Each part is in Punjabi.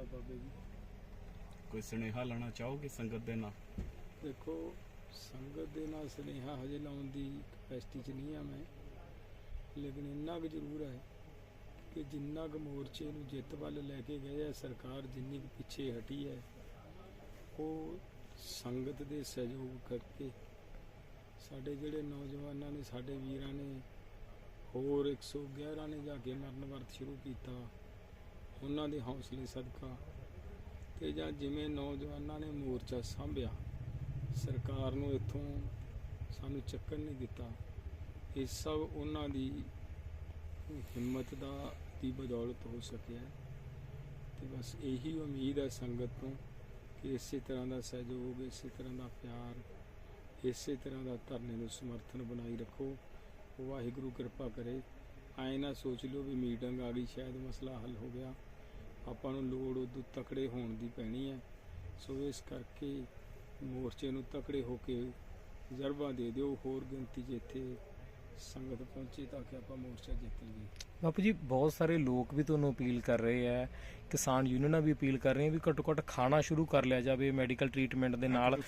ਖਾਲਸਾ ਬਾਬੇ ਜੀ। ਕੋਈ ਸੁਨੇਹਾ ਲਾਣਾ ਚਾਹੋਗੇ ਸੰਗਤ ਦੇ ਨਾਲ? ਦੇਖੋ ਸੰਗਤ ਦੇ ਨਾਲ ਸੁਨੇਹਾ ਹਜੇ ਲਾਉਣ ਦੀ ਕਪੈਸਿਟੀ 'ਚ ਨਹੀਂ ਆ ਮੈਂ। ਲੇਕਿਨ ਇੰਨਾ ਕੁ ਜ਼ਰੂਰ ਹੈ ਕਿ ਜਿੰਨਾ ਕੁ ਮੋਰਚੇ ਨੂੰ ਜਿੱਤ ਵੱਲ ਲੈ ਕੇ ਗਏ ਆ ਸਰਕਾਰ ਜਿੰਨੀ ਕੁ ਪਿੱਛੇ ਹਟੀ ਹੈ ਉਹ ਸੰਗਤ ਦੇ ਸਹਿਯੋਗ ਕਰਕੇ ਸਾਡੇ ਜਿਹੜੇ ਨੌਜਵਾਨਾਂ ਨੇ ਸਾਡੇ ਵੀਰਾਂ ਨੇ ਹੋਰ 111 ਨੇ ਜਾ ਕੇ ਮਰਨ ਵਰਤ ਸ਼ੁਰੂ ਕੀਤਾ। ਉਹਨਾਂ ਦੇ ਹੌਸਲੇ ਸਦਕਾ ਤੇ ਜਾਂ ਜਿਵੇਂ ਨੌਜਵਾਨਾਂ ਨੇ ਮੋਰਚਾ ਸਾਂਭਿਆ, ਸਰਕਾਰ ਨੂੰ ਇੱਥੋਂ ਸਾਨੂੰ ਚੱਕਰ ਨਹੀਂ ਦਿੱਤਾ। ਇਹ ਸਭ ਉਹਨਾਂ ਦੀ ਹਿੰਮਤ ਦਾ, ਦੀ ਬਦੌਲਤ ਹੋ ਸਕਿਆ। ਹੈ। ਤੇ ਬਸ ਇਹੀ ਉਮੀਦ ਹੈ ਸੰਗਤ ਤੋਂ ਕਿ ਇਸੇ ਤਰ੍ਹਾਂ ਦਾ ਸਹਿਯੋਗ, ਇਸੇ ਤਰ੍ਹਾਂ ਦਾ ਪਿਆਰ, ਇਸੇ ਤਰ੍ਹਾਂ ਦਾ ਧਰਨੇ ਨੂੰ ਸਮਰਥਨ ਬਣਾਈ ਰੱਖੋ। ਵਾਹਿਗੁਰੂ ਕਿਰਪਾ ਕਰੇ। ਐਂ ਨਾ ਸੋਚ ਲਿਓ ਵੀ ਮੀਟਿੰਗ ਆ ਗਈ ਸ਼ਾਇਦ ਮਸਲਾ ਹੱਲ ਹੋ ਗਿਆ। ਆਪਾਂ ਨੂੰ ਲੋੜ ਉਦੋਂ ਤਕੜੇ ਹੋਣ ਦੀ ਪੈਣੀ ਹੈ। ਸੋ ਇਸ ਕਰਕੇ ਮੋਰਚੇ ਨੂੰ ਤਕੜੇ ਹੋ ਕੇ ਜ਼ਰਬਾ ਦੇ ਦਿਓ ਹੋਰ ਗਿਣਤੀ 'ਚ ਇੱਥੇ ਸੰਗਤ ਪਹੁੰਚੇ ਤਾਂ ਕਿ ਆਪਾਂ ਮੋਰਚਾ ਜਿੱਤ ਲਈਏ। ਬਾਪੂ ਜੀ ਬਹੁਤ ਸਾਰੇ ਲੋਕ ਵੀ ਤੁਹਾਨੂੰ ਅਪੀਲ ਕਰ ਰਹੇ ਆ ਕਿਸਾਨ ਯੂਨੀਅਨਾਂ ਵੀ ਅਪੀਲ ਕਰ ਰਹੀਆਂ ਵੀ ਘੱਟੋ ਘੱਟ ਖਾਣਾ ਸ਼ੁਰੂ ਕਰ ਲਿਆ ਜਾਵੇ ਮੈਡੀਕਲ ਟ੍ਰੀਟਮੈਂਟ ਦੇ ਨਾਲ।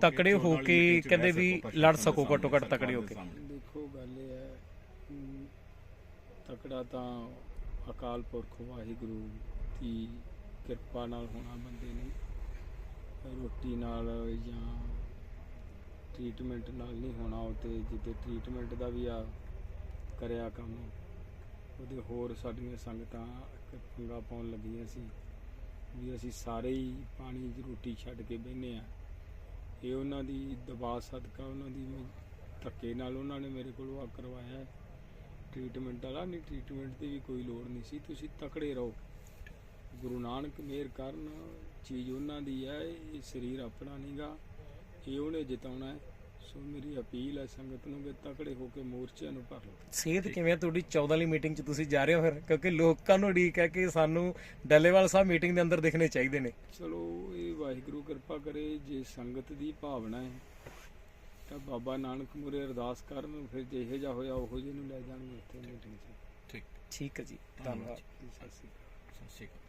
ਤਕੜੇ ਹੋ ਕੇ ਕਹਿੰਦੇ ਵੀ ਲੜ ਸਕੋ ਘੱਟੋ ਘੱਟ ਤਕੜੇ ਹੋ ਕੇ। ਦੇਖੋ ਗੱਲ ਇਹ ਹੈ ਕਿ ਤਕੜਾ ਤਾਂ ਅਕਾਲ ਪੁਰਖ ਵਾਹਿਗੁਰੂ ਦੀ ਕਿਰਪਾ ਨਾਲ ਹੋਣਾ ਬੰਦੇ ਨੇ। ਰੋਟੀ ਨਾਲ ਜਾਂ ਟ੍ਰੀਟਮੈਂਟ ਨਾਲ ਨਹੀਂ ਹੋਣਾ ਉਹ ਤੇ ਜਿੱਤੇ ਟ੍ਰੀਟਮੈਂਟ ਦਾ ਵੀ ਆ ਕਰਿਆ ਕੰਮ, ਉਹਦੇ ਹੋਰ ਸਾਡੀਆਂ ਸੰਗਤਾਂ ਪੰਗਾ ਪਾਉਣ ਲੱਗੀਆਂ ਸੀ ਵੀ ਅਸੀਂ ਸਾਰੇ ਹੀ ਪਾਣੀ 'ਚ ਰੋਟੀ ਛੱਡ ਕੇ ਬਹਿਨੇ ਆ ਇਹ ਉਹਨਾਂ ਦੀ ਦਬਾਅ ਸਦਕਾ, ਉਹਨਾਂ ਦੀ ਧੱਕੇ ਨਾਲ ਉਹਨਾਂ ਨੇ ਮੇਰੇ ਕੋਲੋਂ ਆ ਕਰਵਾਇਆ। ਟ੍ਰੀਟਮੈਂਟ ਵਾਲਾ, ਨਹੀਂ ਟ੍ਰੀਟਮੈਂਟ ਦੀ ਵੀ ਕੋਈ ਲੋੜ ਨਹੀਂ ਸੀ, ਤੁਸੀਂ ਤਕੜੇ ਰਹੋ। ਗੁਰੂ ਨਾਨਕ ਮਿਹਰ ਕਰਨ ਚੀਜ਼ ਉਹਨਾਂ ਦੀ ਹੈ ਇਹ ਸਰੀਰ ਆਪਣਾ ਨਹੀਂਗਾ ਇਹ ਉਹਨੇ ਜਿਤਾਉਣਾ ਹੈ। ਸੋ ਮੇਰੀ ਅਪੀਲ ਹੈ ਸੰਗਤ ਨੂੰ ਕਿ ਤਕੜੇ ਹੋ ਕੇ ਮੋਰਚਿਆਂ ਨੂੰ ਭਰ ਲਓ। ਸਿਹਤ ਕਿਵੇਂ ਆ ਤੁਹਾਡੀ? 14 ਵਾਲੀ ਮੀਟਿੰਗ 'ਚ ਤੁਸੀਂ ਜਾ ਰਹੇ ਹੋ ਫਿਰ ਕਿਉਂਕਿ ਲੋਕਾਂ ਨੂੰ ਉਡੀਕ ਹੈ ਕਿ ਸਾਨੂੰ ਡੱਲੇਵਾਲ ਸਾਹਿਬ ਮੀਟਿੰਗ ਦੇ ਅੰਦਰ ਦਿਖਣੇ ਚਾਹੀਦੇ ਨੇ। ਚਲੋ ਇਹ ਵਾਹਿਗੁਰੂ ਕਿਰਪਾ ਕਰੇ ਜੇ ਸੰਗਤ ਦੀ ਭਾਵਨਾ ਹੈ ਤਾਂ ਬਾਬਾ ਨਾਨਕ ਮੁਰੇ ਅਰਦਾਸ ਕਰਨ ਫਿਰ ਜਿਹੇ ਜਿਹਾ ਹੋਇਆ ਉਹੋ ਜਿਹੇ ਨੂੰ ਲੈ ਜਾਣਗੇ ਉੱਥੇ ਮੀਟਿੰਗ 'ਚ। ਠੀਕ। ਠੀਕ ਹੈ ਜੀ ਧੰਨਵਾਦ। ਸਤਿ ਸ਼੍ਰੀ ਅਕਾਲ।